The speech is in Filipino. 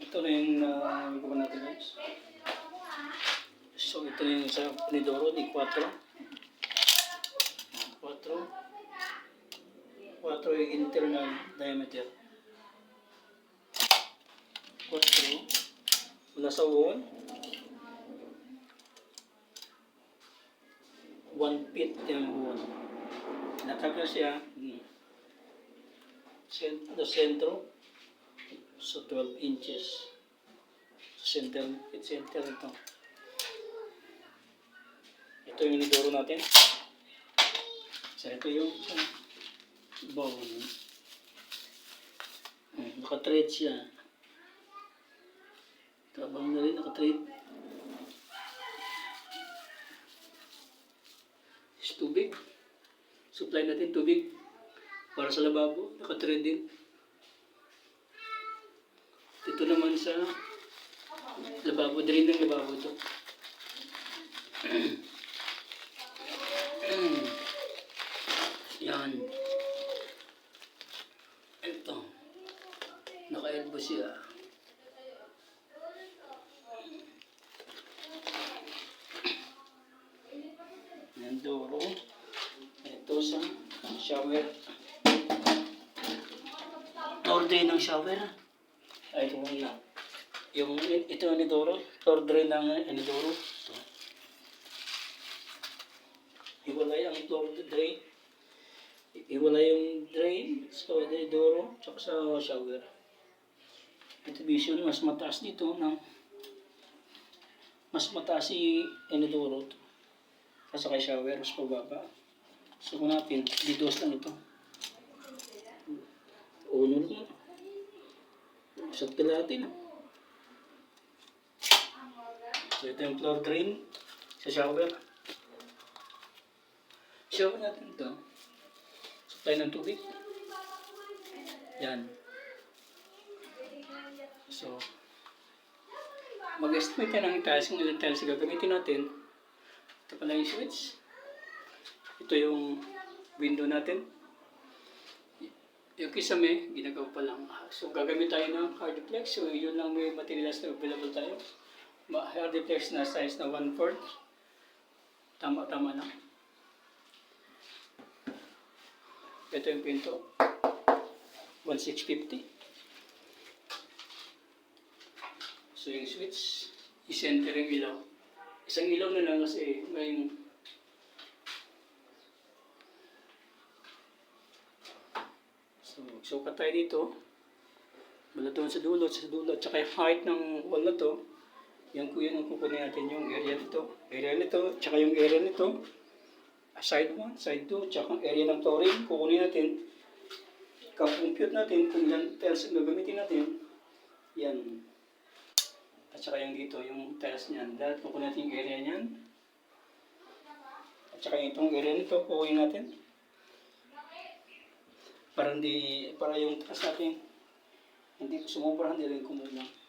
Ito na yung uh, gawa natin guys. So ito na yung sa Nidoro di 4. 4. 4 yung internal diameter. 4. Mula sa wall. 1 feet yung wall. Natagla siya. Hmm. Cent- the centro. So 12 inches. Center, center ito. Ito yung nidoro natin. So ito yung. Hmm, naka-thread siya. Tabang na rin, naka-thread. Is tubig. Supply natin tubig. Para sa lababo, naka-thread din. Ito naman sa lababo, drain ng lababo ito. Yan. Ito. Naka-elbow siya. Yan duro. Ito sa shower. Drain ng shower. Ay, ito muna. Yung ito ni Doro, floor drain ng Enidoro. Ito. Hiwalay ang floor drain. Hiwalay yung drain sa Enidoro, tsaka sa shower. Ito vision, mas mataas dito ng mas mataas si Enidoro. Kasi kay shower, mas pababa. So kung natin, dito lang ito. Uno lang. Sakto natin. So ito yung floor drain sa shower. Shower natin ito. Supply ng tubig. Yan. So, mag-estimate yan ng tiles kung ilang tiles gagamitin natin. Ito pala yung switch. Ito yung window natin. Yung kisame, ginagawa pa lang. So, gagamit tayo ng hardplex. So, yun lang may materials na available tayo. Hardplex na size na 1 4 Tama-tama na. Ito yung pinto. 1650. So, yung switch, i-center yung ilaw. Isang ilaw na lang kasi may So, sukat tayo dito. Mula doon sa dulo, sa dulo, tsaka yung height ng wall na to. Yan ko yun ang kukunin natin yung area nito. Area nito, tsaka yung area nito. Ah, Side 1, side 2, tsaka ang area ng flooring. Kukunin natin. Kapumpute natin kung ilan tiles ang gagamitin natin. Yan. At saka yung dito, yung tiles niyan. Lahat kukunin natin yung area niyan. At saka itong area nito, kukunin natin para hindi para yung natin hindi sumobra hindi rin kumulang